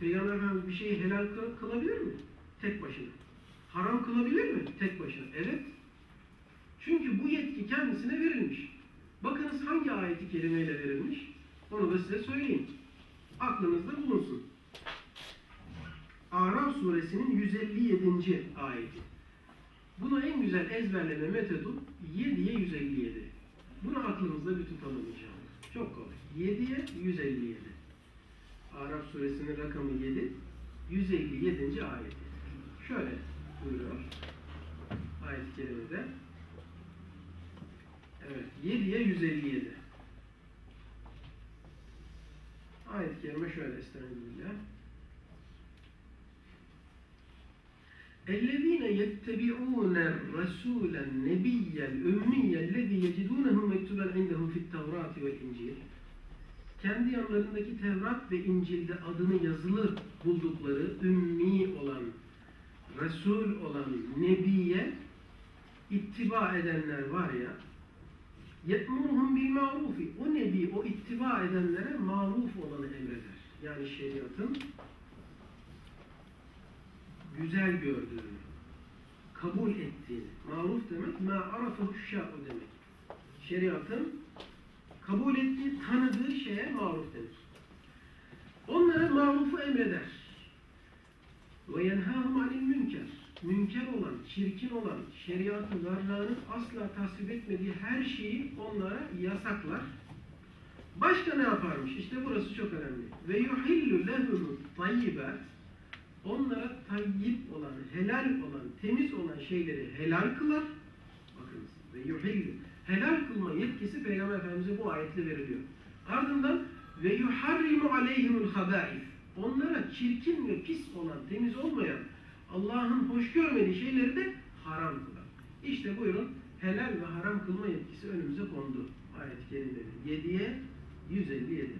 Peygamber Efendimiz bir şeyi helal kı- kılabilir mi? Tek başına. Haram kılabilir mi? Tek başına. Evet. Çünkü bu yetki kendisine verilmiş. Bakınız hangi ayeti kerimeyle verilmiş? Onu da size söyleyeyim. Aklınızda bulunsun. Araf suresinin 157. ayeti. Bunu en güzel ezberleme metodu 7'ye 157. Bunu aklınızda bir tutalım inşallah. Çok kolay. 7'ye 157. Araf suresinin rakamı 7. 157. ayeti. Şöyle buyuruyor. Ayet-i kerimede. Evet. 7'ye 157. Ayet-i kerime şöyle estağfirullah. اَلَّذ۪ينَ يَتَّبِعُونَ الرَّسُولَ النَّبِيَّ الْاُمِّيَّ الَّذ۪ي يَجِدُونَهُ مَكْتُبًا عِنْدَهُمْ فِي التَّوْرَاتِ وَالْاِنْجِيلِ kendi yanlarındaki Tevrat ve İncil'de adını yazılı buldukları ümmi olan, Resul olan Nebi'ye ittiba edenler var ya yetmurhum bil marufi o nebi, o ittiba edenlere maruf olanı emreder. Yani şeriatın güzel gördüğünü, kabul ettiğini. Maruf demek ma arafahu demek. Şeriatın kabul ettiği, tanıdığı şeye maruf denir. Onlara marufu emreder. Ve yenhâhum anil münker. Münker olan, çirkin olan, şeriatın varlığının asla tasvip etmediği her şeyi onlara yasaklar. Başka ne yaparmış? İşte burası çok önemli. Ve yuhillu lehumu tayyibat onlara tayyip olan, helal olan, temiz olan şeyleri helal kılar. Helal kılma yetkisi Peygamber Efendimiz'e bu ayetle veriliyor. Ardından ve yuharrimu aleyhimul habaif. Onlara çirkin ve pis olan, temiz olmayan, Allah'ın hoş görmediği şeyleri de haram kılar. İşte buyurun helal ve haram kılma yetkisi önümüze kondu. Ayet-i kerimede. 7'ye 157.